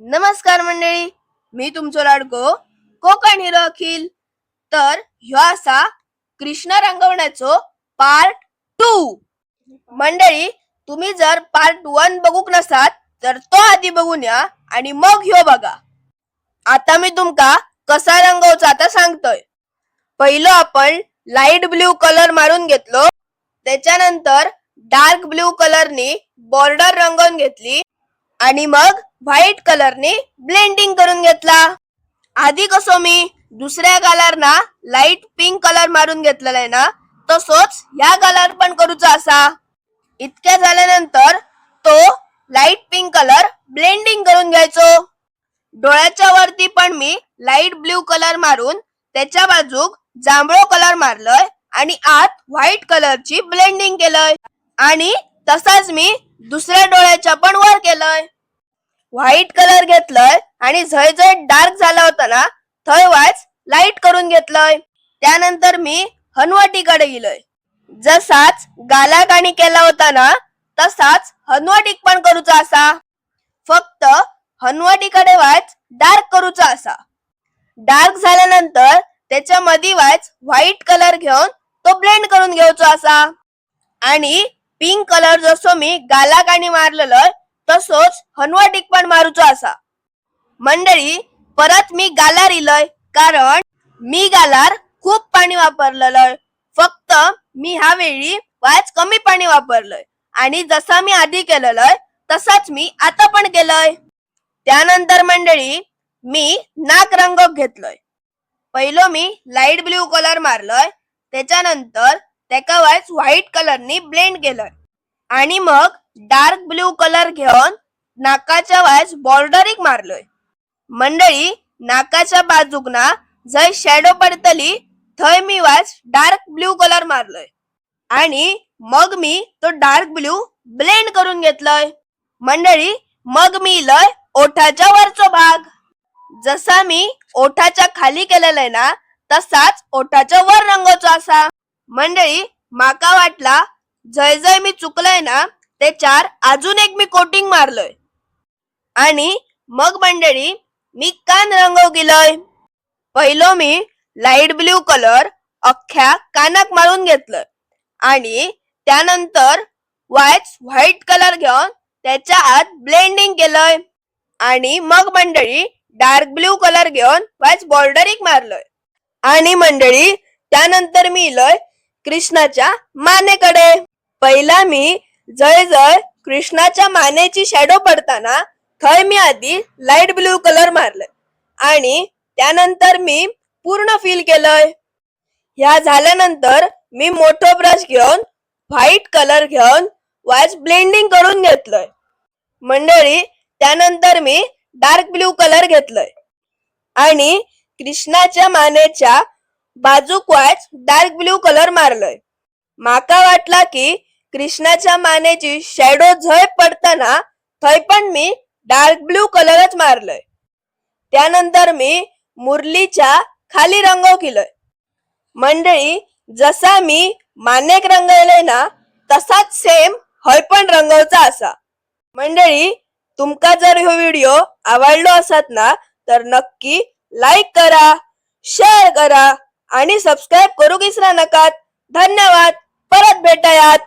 नमस्कार मंडळी मी तुमचो लाडको कोकण हिरो अखिल. तर ह्यो असा कृष्ण रंगवण्याचो पार्ट टू मंडळी तुम्ही जर पार्ट वन बघूक नसात तर तो आधी बघून या आणि मग ह्यो बघा. आता मी तुमका कसा रंगवचा आता सांगतोय. पहिलं आपण लाइट ब्ल्यू कलर मारून घेतलो. त्याच्यानंतर डार्क ब्ल्यू कलरनी बॉर्डर रंगवून घेतली. आणि मग व्हाईट कलरने ब्लेंडिंग करून घेतला. आधी कसो मी दुसऱ्या कलरना लाइट पिंक कलर मारून घेतलेला आहे ना तसोच ह्या कलर पण करूचा असा. इतक्या झाल्यानंतर तो लाइट पिंक कलर ब्लेंडिंग करून घ्यायचो. डोळ्याच्या वरती पण मी लाइट ब्ल्यू कलर मारून त्याच्या बाजूक जांभळो कलर मारलंय आणि आत व्हाईट कलरची ब्लेंडिंग केलंय. आणि तसाच मी दुसऱ्या डोळ्याच्या पण वर केलंय. व्हाईट कलर घेतलंय आणि झय झय डार्क झाला होता ना थंय वाच लाइट करून घेतलंय. त्यानंतर मी हनवटीकडे गेलोय. जसाच गाला गाणी केला होता ना तसाच हनवटीक पण करूचा असा. फक्त हनवटीकडे वाच डार्क करूचा असा. डार्क झाल्यानंतर त्याच्या मधी वाच व्हाईट कलर घेऊन तो ब्लेंड करून घेऊचा असा. आणि पिंक कलर जसो मी गालाक आणि मारलेलं तसोच हनवटीक पण मारूचो असा मंडळी परत मी गालार इलय कारण मी गालार खूप पाणी वापरलेलं फक्त मी ह्या वेळी वाच कमी पाणी वापरलंय. आणि जसा मी आधी केलेलं तसाच मी आता पण केलंय. त्यानंतर मंडळी मी नाक रंग घेतलोय. पहिलो मी लाइट ब्ल्यू कलर मारलोय. त्याच्यानंतर त्याका वाच व्हाईट कलरनी ब्लेंड केलय. आणि मग डार्क ब्ल्यू कलर घेऊन नाकाच्या वायस बॉर्डरीक मारलोय. मंडळी नाकाच्या बाजूक ना जय शॅडो पडतली थंय मी वायस डार्क ब्ल्यू कलर मारलोय. आणि मग मी तो डार्क ब्ल्यू ब्लेंड करून घेतलोय. मंडळी मग मी इलय ओठाच्या वरचो भाग. जसा मी ओठाच्या खाली केलेला आहे ना तसाच ओठाच्या वर रंगाचो असा. मंडळी माका वाटला जय जय मी चुकलंय ना ते चार अजून एक मी कोटिंग मारलोय. आणि मग मंडळी मी कान रंगव गेलोय पहिलो मी लाइट ब्ल्यू कलर अख्ख्या कानाक मारून घेतलोय आणि त्यानंतर वायच व्हाईट कलर घेऊन त्याच्या आत ब्लेंडिंग केलंय. आणि मग मंडळी डार्क ब्ल्यू कलर घेऊन वायच बॉर्डरिंग मारलोय. आणि मंडळी त्यानंतर मी इलोय कृष्णाच्या मानेकडे. पहिला मी जय जय कृष्णाच्या मानेची शॅडो पडताना थंय मी आधी लाइट ब्ल्यू कलर मारलंय. आणि त्यानंतर मी पूर्ण फील केलंय. ह्या झाल्यानंतर मी मोठो ब्रश घेऊन व्हाईट कलर घेऊन वॉच ब्लेंडिंग करून घेतलंय. मंडळी त्यानंतर मी डार्क ब्ल्यू कलर घेतलंय. आणि कृष्णाच्या मानेच्या बाजूक वाच डार्क ब्ल्यू कलर मारलंय. माका वाटला की कृष्णाच्या मानेची शॅडो झय पडताना थंय पण मी डार्क ब्ल्यू कलरच मारलंय. त्यानंतर मी मुरलीच्या खाली रंगव केलंय. मंडळी जसा मी मानेक रंगवलंय ना तसाच सेम हय पण रंगवचा असा. मंडळी तुमका जर ह्यो व्हिडिओ आवडलो असत ना तर नक्की लाईक करा शेअर करा. आणि सबस्क्राईब करू विसरा नका धन्यवाद. परत भेटायात.